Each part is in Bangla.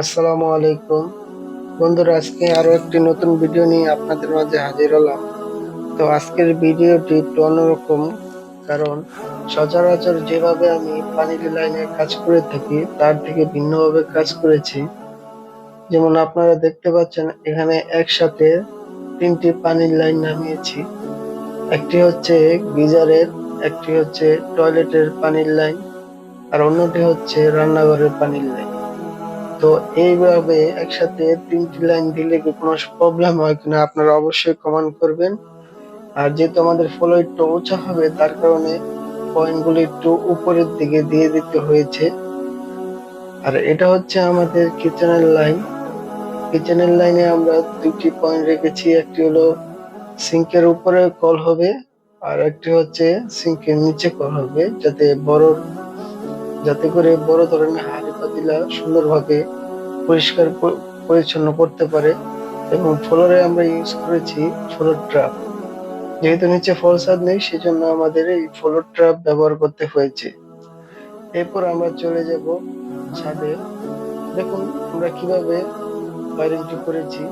আসসালামু আলাইকুম। বন্ধুরা, আজকে আরও একটি নতুন ভিডিও নিয়ে আপনাদের মাঝে হাজির হলাম। তো আজকের ভিডিওটি একটু অন্যরকম, কারণ সচরাচর যেভাবে আমি পানির লাইনে কাজ করে থাকি, তার থেকে ভিন্নভাবে কাজ করেছি। যেমন আপনারা দেখতে পাচ্ছেন, এখানে একসাথে তিনটি পানির লাইন নামিয়েছি। একটি হচ্ছে গিজারের, একটি হচ্ছে টয়লেটের পানির লাইন, আর অন্যটি হচ্ছে রান্নাঘরের পানির লাইন। তো এইভাবে একসাথে তিনটি লাইন দিলে কি কোনো প্রবলেম হয় কিনা আপনারা অবশ্যই কমেন্ট করবেন। আর যেহেতু আমাদের ফলো একটু উঁচা হবে, তার কারণে পয়েন্টগুলো একটু উপরের দিকে দিয়ে দিতে হয়েছে। আর এটা হচ্ছে আমাদের কিচেনের লাইন কিচেনের লাইনে আমরা দুটি পয়েন্ট রেখেছি, একটি হলো সিঙ্কের উপরে কল হবে, আর একটি হচ্ছে সিঙ্কের নিচে কল হবে, যাতে বড় যাতে করে বড় ধরনের হাড়ি পাতিলা সুন্দরভাবে পরিষ্কার পরিচ্ছন্ন করতে পারে এবং ফ্লোরে আমরা ইউজ করেছি ফ্লোর ট্রাপ। যেহেতু নিচে ফলসাদ নেই, সেজন্য আমাদের এই ফ্লোর ট্রাপ ব্যবহার করতে হয়েছে। এরপর আমরা চলে যাব ছাদে। দেখুন, আমরা কীভাবে বাইরেটি করেছি।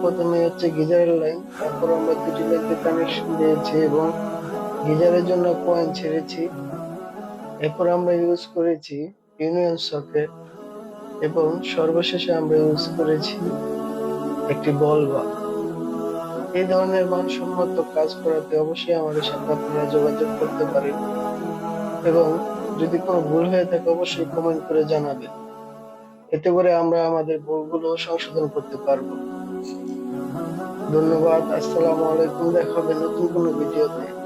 প্রথমে হচ্ছে গিজারের লাইন, তারপর আমরা দুটি লাইনকে কানেকশন দিয়েছি এবং গিজারের জন্য পয়েন্ট ছেড়েছি। এরপর আমরা ইউজ করেছি ইউনিয়ন সকেট এবং সর্বশেষে আমরা ইউজ করেছি একটি বল এই ধরনের মানসম্মত কাজ করাতে অবশ্যই আমাদের সাথে আপনারা যোগাযোগ করতে পারেন। এবং যদি কোনো ভুল হয়ে থাকে, অবশ্যই কমেন্ট করে জানাবেন। এতে করে আমরা আমাদের ভুলগুলো সংশোধন করতে পারব। ধন্যবাদ, আসসালামু আলাইকুম দেখা হবে নতুন কোনো ভিডিওতে।